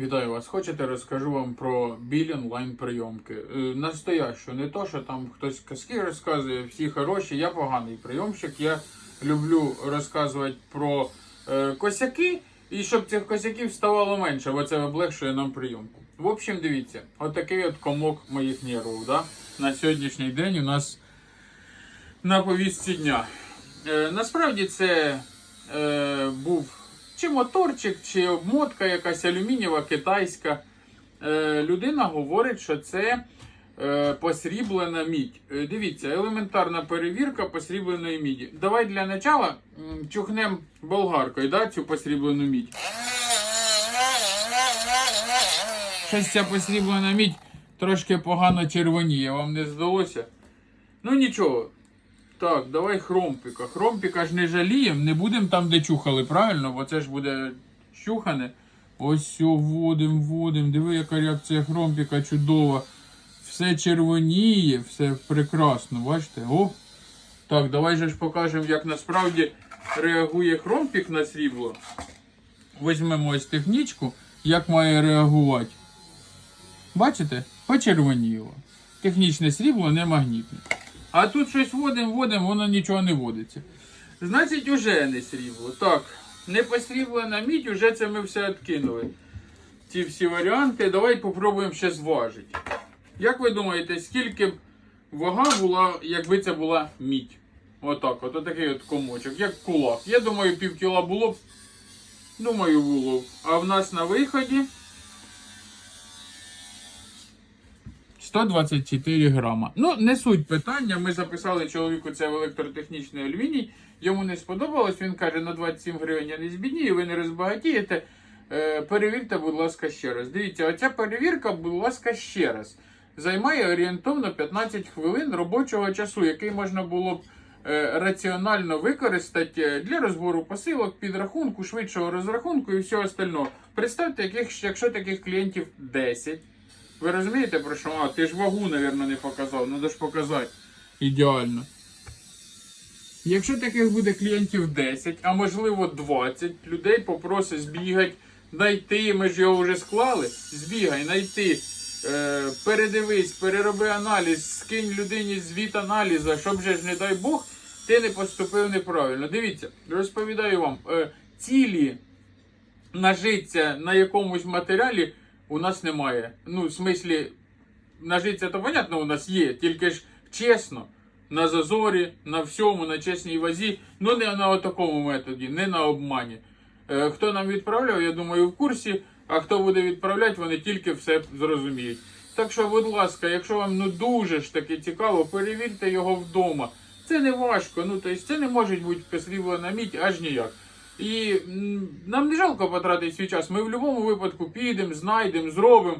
Вітаю вас. Хочете, розкажу вам про біль онлайн прийомки. Е, Настоящу, не то, що там хтось казки розказує, всі хороші. Я поганий прийомщик. Я люблю розказувати про е, косяки, і щоб цих косяків ставало менше, бо це облегшує нам прийомку. В общем, дивіться, отакий от комок моїх нервів. Да? На сьогоднішній день у нас на повістці дня. Е, насправді це е, був чи моторчик, чи обмотка якась алюмінієва, китайська. Е, людина говорить, що це е, посріблена мідь. Е, дивіться, елементарна перевірка посрібленої міді. Давай для начала м, чухнем болгаркою да, цю посріблену мідь. Щось ця посріблена мідь трошки погано червоніє, вам не здалося? Ну нічого. Так, давай хромпіка. Хромпіка ж не жаліємо, не будемо там, де чухали, правильно? Бо це ж буде щухане. Ось все, вводим, вводим. Диви, яка реакція хромпіка чудова. Все червоніє, все прекрасно, бачите? О! Так, давай же ж покажемо, як насправді реагує хромпік на срібло. Візьмемо ось технічку, як має реагувати. Бачите? Почервоніло. Технічне срібло не магнітне. А тут щось вводимо, вводимо, воно нічого не водиться. Значить, уже не срібло. Так, не посріблена мідь, уже це ми все відкинули. Ці всі варіанти. Давай попробуємо ще зважити. Як ви думаєте, скільки б вага була, якби це була мідь? Отак, от отакий от комочок, як кулак. Я думаю, пів кіла було б. Думаю, було б. А в нас на виході 124 грама. Ну, не суть питання. Ми записали чоловіку це в електротехнічний алюміній. Йому не сподобалось. Він каже, на 27 гривень я не збіднію, ви не розбагатієте. Е, перевірте, будь ласка, ще раз. Дивіться, оця перевірка, будь ласка, ще раз. Займає орієнтовно 15 хвилин робочого часу, який можна було б е, раціонально використати е, для розбору посилок, підрахунку, швидшого розрахунку і всього остального. Представте, якщо таких клієнтів 10. Ви розумієте про що? А, ти ж вагу, мабуть, не показав. Треба ж показати. Ідеально. Якщо таких буде клієнтів 10, а можливо 20, людей попросить збігати, знайти, ми ж його вже склали. Збігай, знайти, е, передивись, перероби аналіз, скинь людині звіт аналіза, щоб же ж, не дай Бог, ти не поступив неправильно. Дивіться, розповідаю вам, е, цілі нажиться на якомусь матеріалі у нас немає. Ну, в смислі, нажиться то понятно, у нас є, тільки ж чесно, на зазорі, на всьому, на чесній вазі, ну не на такому методі, не на обмані. Е, хто нам відправляв, я думаю, в курсі, а хто буде відправляти, вони тільки все зрозуміють. Так що, будь ласка, якщо вам ну дуже ж таки цікаво, перевірте його вдома. Це не важко, ну тобто це не може бути посріблена мідь аж ніяк. І нам не жалко потратити свій час. Ми в будь-якому випадку підемо, знайдемо, зробимо.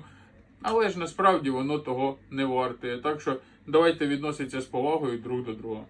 Але ж насправді воно того не вартує. Так що давайте відноситися з повагою друг до друга.